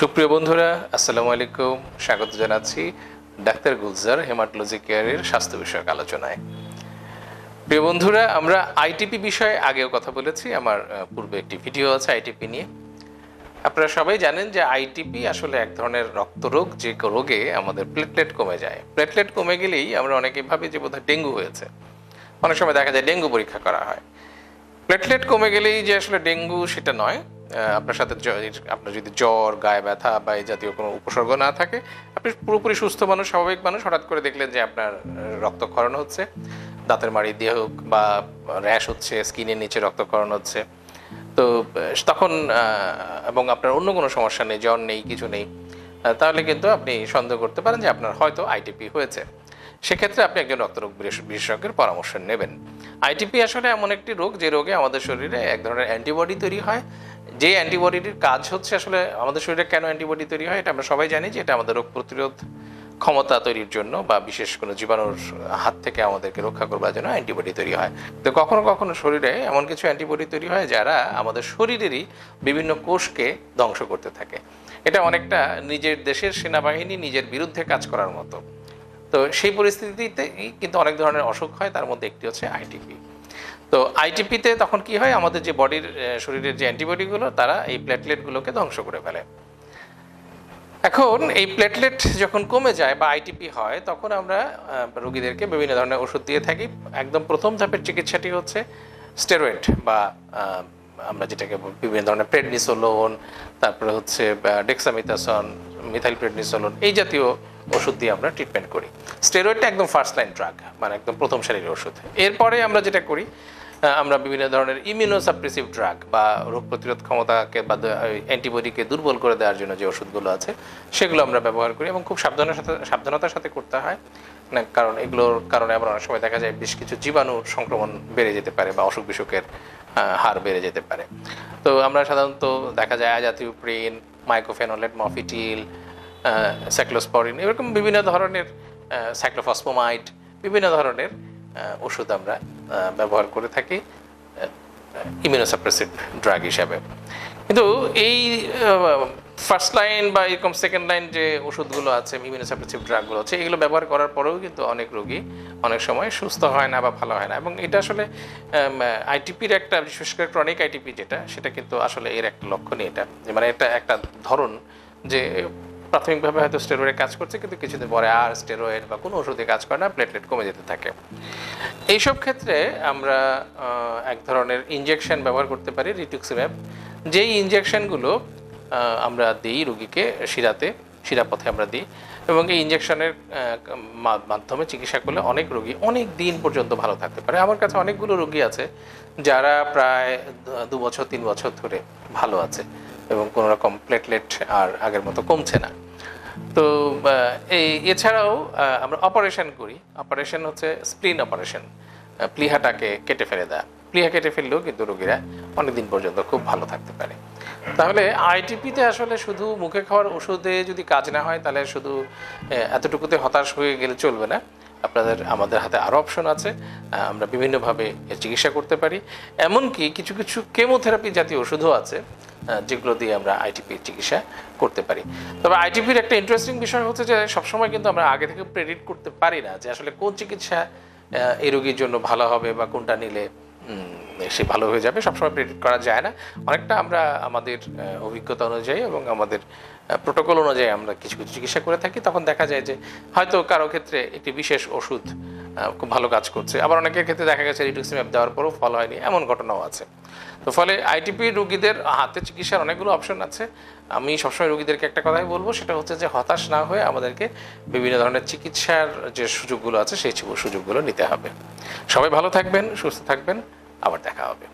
সুপ্রিয় বন্ধুরা, আসসালামু আলাইকুম। স্বাগত জানাচ্ছি ডাক্তার গুলজার হেমাটোলজি কেয়ারের স্বাস্থ্য বিষয়ক আলোচনায়। প্রিয় বন্ধুরা, আমরা আইটিপি বিষয়ে আগেও কথা বলেছি। আমার পূর্বে একটি ভিডিও আছে আইটিপি নিয়ে। আপনারা সবাই জানেন যে আইটিপি আসলে এক ধরনের রক্তরোগ, যে রোগে আমাদের প্লেটলেট কমে যায়। প্লেটলেট কমে গেলেই আমরা অনেকে ভাবি যে বোধহয় ডেঙ্গু হয়েছে। অনেক সময় দেখা যায় ডেঙ্গু পরীক্ষা করা হয়। প্লেটলেট কমে গেলেই যে আসলে ডেঙ্গু সেটা নয়। আপনার সাথে আপনার যদি জ্বর, গায়ে ব্যথা বা এই জাতীয় কোনো উপসর্গ না থাকে, আপনি পুরোপুরি সুস্থ মানুষ, স্বাভাবিক মানুষ। হঠাৎ করে দেখলেন যে আপনার রক্তক্ষরণ হচ্ছে। দাঁতের মাড়ি দিয়ে হোক বা র্যাশ হচ্ছে, স্কিনের নিচে রক্তক্ষরণ হচ্ছে। তো তখন এবং আপনার অন্য কোনো সমস্যা নেই, জ্বর নেই, কিছু নেই তাহলে কিন্তু আপনি সন্দেহ করতে পারেন যে আপনার হয়তো আইটিপি হয়েছে। সেক্ষেত্রে আপনি একজন রক্তরোগ বিশেষ- বিশেষজ্ঞের পরামর্শ নেবেন। আইটিপি আসলে এমন একটি রোগ যে রোগে আমাদের শরীরে এক ধরনের অ্যান্টিবডি তৈরি হয়। যে অ্যান্টিবডিটির কাজ হচ্ছে আসলে আমাদের শরীরে কেন অ্যান্টিবডি তৈরি হয়, এটা আমরা সবাই জানি যে এটা আমাদের রোগ প্রতিরোধ ক্ষমতা তৈরির জন্য বা বিশেষ কোনো জীবাণুর হাত থেকে আমাদেরকে রক্ষা করবার জন্য অ্যান্টিবডি তৈরি হয়। তো কখনো কখনো শরীরে এমন কিছু অ্যান্টিবডি তৈরি হয় যারা আমাদের শরীরেরই বিভিন্ন কোষকে ধ্বংস করতে থাকে। এটা অনেকটা নিজের দেশের সেনাবাহিনী নিজের বিরুদ্ধে কাজ করার মতো। তো সেই পরিস্থিতিতে কিন্তু অনেক ধরনের অসুখ হয়। তার মধ্যে একটি হচ্ছে আইটিপি তো আইটিপিতে তখন কি হয়? আমাদের যে বডির শরীরের যে অ্যান্টিবডিগুলো, তারা এই প্লেটলেটগুলোকে ধ্বংস করে ফেলে। এখন এই প্লেটলেট যখন কমে যায় বা আইটিপি হয়, তখন আমরা রোগীদেরকে বিভিন্ন ধরনের ওষুধ দিয়ে থাকি। একদম প্রথম ধাপের চিকিৎসাটি হচ্ছে স্টেরয়েড বা আমরা যেটাকে বিভিন্ন ধরনের প্রেডনিসোলোন তারপরে হচ্ছে ডেক্সামিথাসন মিথাইল প্রেডনিসোলোন এই জাতীয় ওষুধ দিয়ে আমরা ট্রিটমেন্ট করি। স্টেরয়েডটা একদম ফার্স্ট লাইন ড্রাগ মানে একদম প্রথম সারির ওষুধ। এরপরে আমরা যেটা করি আমরা বিভিন্ন ধরনের ইমিউনোসাপ্রেসিভ ড্রাগ বা রোগ প্রতিরোধ ক্ষমতাকে বা অ্যান্টিবডিকে দুর্বল করে দেওয়ার জন্য যে ওষুধগুলো আছে, সেগুলো আমরা ব্যবহার করি এবং খুব সাবধানের সাথে সাবধানতার সাথে করতে হয়। না কারণ এগুলোর কারণে আবার অনেক সময় দেখা যায় বেশ কিছু জীবাণু সংক্রমণ বেড়ে যেতে পারে বা অসুখ বিসুখের হার বেড়ে যেতে পারে। তো আমরা সাধারণত দেখা যায় জাতীয় প্রিন মাইক্রোফেনোলেট মফিটিল স্যাক্লোস্পরিন এরকম বিভিন্ন ধরনের স্যাক্লোফসপোমাইট বিভিন্ন ধরনের ওষুধ আমরা ব্যবহার করে থাকি ইমিউনোসাপ্রেসিভ ড্রাগ হিসাবে। কিন্তু এই ফার্স্ট লাইন বা এরকম সেকেন্ড লাইন যে ওষুধগুলো আছে ইমিউনোসাপ্রেসিভ ড্রাগগুলো আছে, এগুলো ব্যবহার করার পরেও কিন্তু অনেক রোগী অনেক সময় সুস্থ হয় না বা ভালো হয় না। এবং এটা আসলে আইটিপির একটা, বিশেষ করে ক্রনিক আইটিপি যেটা, সেটা কিন্তু আসলে এর একটা লক্ষণই এটা। মানে এটা একটা ধরন যে প্রাথমিকভাবে হয়তো স্টেরয়েডে কাজ করছে, কিন্তু কিছুদিন পরে আর স্টেরয়েড বা কোনো ওষুধে কাজ করে না প্লেটলেট কমে যেতে থাকে। এইসব ক্ষেত্রে আমরা এক ধরনের ইঞ্জেকশন ব্যবহার করতে পারি রিটুক্সিম্যাব যেই ইনজেকশনগুলো আমরা দিই রুগীকে শিরাতে, শিরাপথে আমরা দিই। এবং এই ইঞ্জেকশনের মাধ্যমে চিকিৎসা করলে অনেক রোগী অনেক দিন পর্যন্ত ভালো থাকতে পারে। আমার কাছে অনেকগুলো রোগী আছে যারা প্রায় দু- বছর, তিন বছর ধরে ভালো আছে এবং কোনো রকম প্লেটলেট আর আগের মতো কমছে না। তো এই, এছাড়াও আমরা অপারেশন করি। অপারেশন হচ্ছে স্প্লিন অপারেশন প্লিহাটাকে কেটে ফেলে দেয়। প্লিহা কেটে ফেললেও কিন্তু রোগীরা অনেকদিন পর্যন্ত খুব ভালো থাকতে পারে। তাহলে আইটিপিতে আসলে শুধু মুখে খাওয়ার ওষুধে যদি কাজ না হয়, তাহলে শুধু এতটুকুতে হতাশ হয়ে গেলে চলবে না। আপনাদের, আমাদের হাতে আরও অপশন আছে। আমরা বিভিন্নভাবে চিকিৎসা করতে পারি। এমনকি কিছু কিছু কেমোথেরাপি জাতীয় ওষুধও আছে যেগুলো দিয়ে আমরা আইটিপির চিকিৎসা করতে পারি। তবে আইটিপির একটা ইন্টারেস্টিং বিষয় হচ্ছে যে, সবসময় কিন্তু আমরা আগে থেকে প্রেডিক্ট করতে পারি না যে আসলে কোন চিকিৎসা এই রোগীর জন্য ভালো হবে বা কোনটা নিলে 嗯。সে ভালো হয়ে যাবে, সবসময় প্রেডিক্ট করা যায় না। অনেকটা আমরা আমাদের অভিজ্ঞতা অনুযায়ী এবং আমাদের প্রোটোকল অনুযায়ী আমরা কিছু কিছু চিকিৎসা করে থাকি। তখন দেখা যায় যে হয়তো কারও ক্ষেত্রে একটি বিশেষ ওষুধ খুব ভালো কাজ করছে। আবার অনেকের ক্ষেত্রে দেখা গেছে রিটুক্সিম্যাব দেওয়ার পরও ফল হয়নি, এমন ঘটনাও আছে। তো ফলে আইটিপি রুগীদের হাতে চিকিৎসার অনেকগুলো অপশন আছে। আমি সবসময় রুগীদেরকে একটা কথাই বলব, সেটা হচ্ছে যে হতাশ না হয়ে আমাদেরকে বিভিন্ন ধরনের চিকিৎসার যে সুযোগগুলো আছে, সেই সুযোগগুলো নিতে হবে। সবাই ভালো থাকবেন, সুস্থ থাকবেন। আবার দেখা হবে।